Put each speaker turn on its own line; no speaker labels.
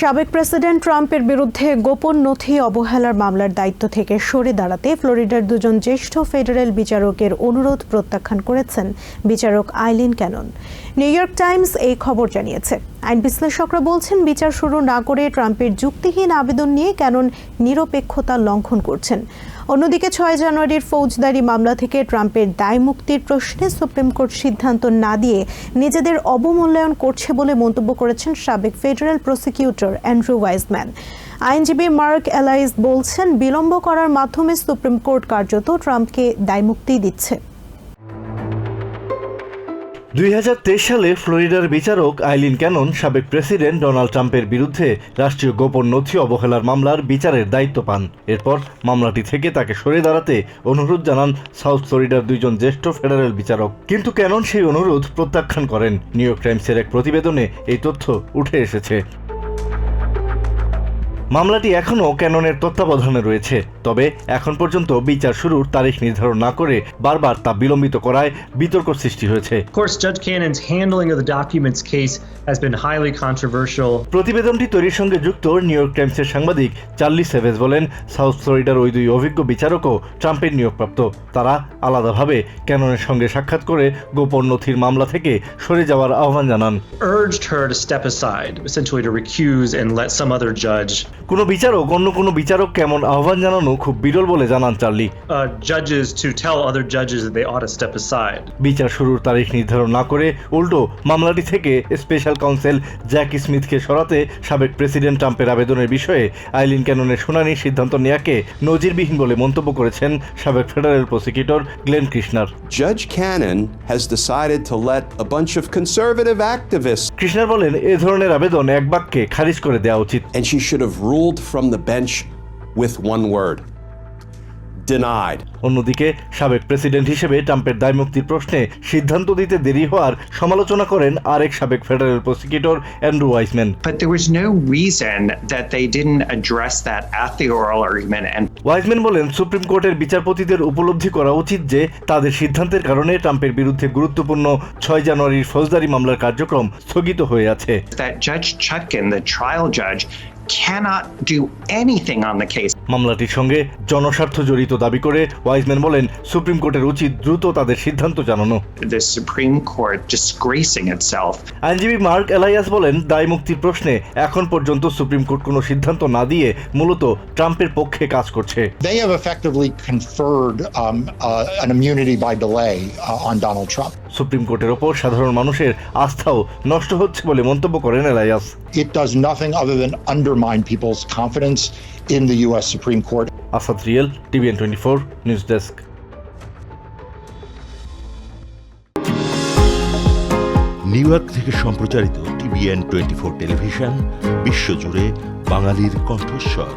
সাবেক প্রেসিডেন্ট ট্রাম্পের বিরুদ্ধে গোপন নথি অবহেলার মামলার দায়িত্ব থেকে সরে দাঁড়াতে ফ্লোরিডার দুজন জ্যেষ্ঠ ফেডারেল বিচারকের অনুরোধ প্রত্যাখ্যান করেছেন বিচারক Aileen Cannon. New York Times এই খবর জানিয়েছে। আইন বিশ্লেষকরা বলছেন, বিচার শুরু না করে ট্রাম্পের যুক্তিহীন আবেদন নিয়ে কেন নিরপেক্ষতা লঙ্ঘন করছেন। অন্যদিকে ছয় জানুয়ারির ফৌজদারি মামলা থেকে ট্রাম্পের দায় মুক্তির প্রশ্নে সুপ্রিম কোর্ট সিদ্ধান্ত না দিয়ে নিজেদের অবমূল্যায়ন করছে বলে মন্তব্য করেছেন সাবেক ফেডারেল প্রসিকিউটর অ্যান্ড্রু ওয়াইজম্যান আইনজীবী মার্ক এলাইস বলছেন, বিলম্ব করার মাধ্যমে সুপ্রিম কোর্ট কার্যত ট্রাম্পকে দায় দায়মুক্তি দিচ্ছে।
দুই হাজার তেইশ সালে ফ্লোরিডার বিচারক আইলিন ক্যানন সাবেক প্রেসিডেন্ট ডোনাল্ড ট্রাম্পের বিরুদ্ধে রাষ্ট্রীয় গোপন নথি অবহেলার মামলার বিচারের দায়িত্ব পান। এরপর মামলাটি থেকে তাকে সরে দাঁড়াতে অনুরোধ জানান সাউথ ফ্লোরিডার দুইজন জ্যেষ্ঠ ফেডারেল বিচারক। কিন্তু ক্যানন সেই অনুরোধ প্রত্যাখ্যান করেন। নিউ ইয়র্ক টাইমসের এক প্রতিবেদনে এই তথ্য উঠে এসেছে। মামলাটি এখনও ক্যাননের তত্ত্বাবধানে রয়েছে তবে এখন পর্যন্ত বিচার শুরুর তারিখ নির্ধারণ না করে বারবার তা বিলম্বিত করায় বিতর্ক সৃষ্টি হয়েছে। প্রতিবেদনটি তৈরির সঙ্গে যুক্ত নিউ ইয়র্ক টাইমসের সাংবাদিক চার্লি সেভেজ বলেন সাউথ ফ্লোরিডার ওই দুই অভিজ্ঞ বিচারকও ট্রাম্পের নিয়োগপ্রাপ্ত। তারা আলাদাভাবে ক্যাননের সঙ্গে সাক্ষাৎ করে গোপন নথির মামলা থেকে সরে যাওয়ার আহ্বান জানান। কোনো বিচারক অন্য কোনো বিচারক কেমন আহ্বান জানানো খুব বিরল বলে জানান Charlie
Uh, judges to tell other judges that they ought to step aside.
বিচার শুরুর তারিখ নির্ধারণ না করে উল্টো মামলাটি থেকে স্পেশাল কাউন্সিল জ্যাক স্মিথকে সরাতে সাবেক প্রেসিডেন্ট ট্রাম্পের আবেদনের বিষয়ে আইলিন ক্যাননের শুনানির সিদ্ধান্ত নেয়াকে নজিরবিহীন বলে মন্তব্য করেছেন সাবেক federal prosecutor Glenn Kirschner
Judge Cannon has decided to let a bunch of conservative activists,
কৃষ্ণার বলেন এ ধরনের আবেদন এক বাক্যে খারিজ করে দেওয়া উচিত
and she should have ruled from the bench with one word Denied.
অন্যদিকে সাবেক প্রেসিডেন্ট হিসেবে ট্রাম্পের দায়মুক্তির প্রশ্নে সিদ্ধান্ত দিতে দেরি হওয়ার সমালোচনা করেন আরেক সাবেক federal prosecutor Andrew Weissmann
But there was no reason that they didn't address that at the oral argument and
Weissmann বলেন সুপ্রিম কোর্টের বিচারপতিদের উপলব্ধি করা উচিত যে তাদের সিদ্ধান্তের কারণে ট্রাম্পের বিরুদ্ধে গুরুত্বপূর্ণ ছয় জানুয়ারির ফৌজদারি মামলার কার্যক্রম স্থগিত হয়ে আছে
can do anyথing on the case.
মামলাটির সঙ্গে জনস্বার্থ জড়িত দাবি করে ওয়াইজম্যান বলেন সুপ্রিম কোর্টের উচিত দ্রুত তাদের সিদ্ধান্ত জানানো। আইনজীবী মার্ক এলাইয়াস বলেন দায় মুক্তির প্রশ্নে এখন পর্যন্ত সুপ্রিম কোর্ট কোনো সিদ্ধান্ত না দিয়ে মূলত ট্রাম্পের পক্ষে কাজ করছে।
They have effectively conferred um, uh, an immunity by delay uh, on Donald Trump.
Supreme কোর্টের ওপর সাধারণ মানুষের আস্থাও নষ্ট হচ্ছে বলে মন্তব্য করেন Elias
It does nothing other than undermine people's confidence in the U.S. Supreme Court.
Asad real TVN twenty four news desk
New York থেকে সম্প্রচারিত টিভিএন টোয়েন্টি ফোর টেলিভিশন বিশ্বজুড়ে বাঙালির কণ্ঠস্বর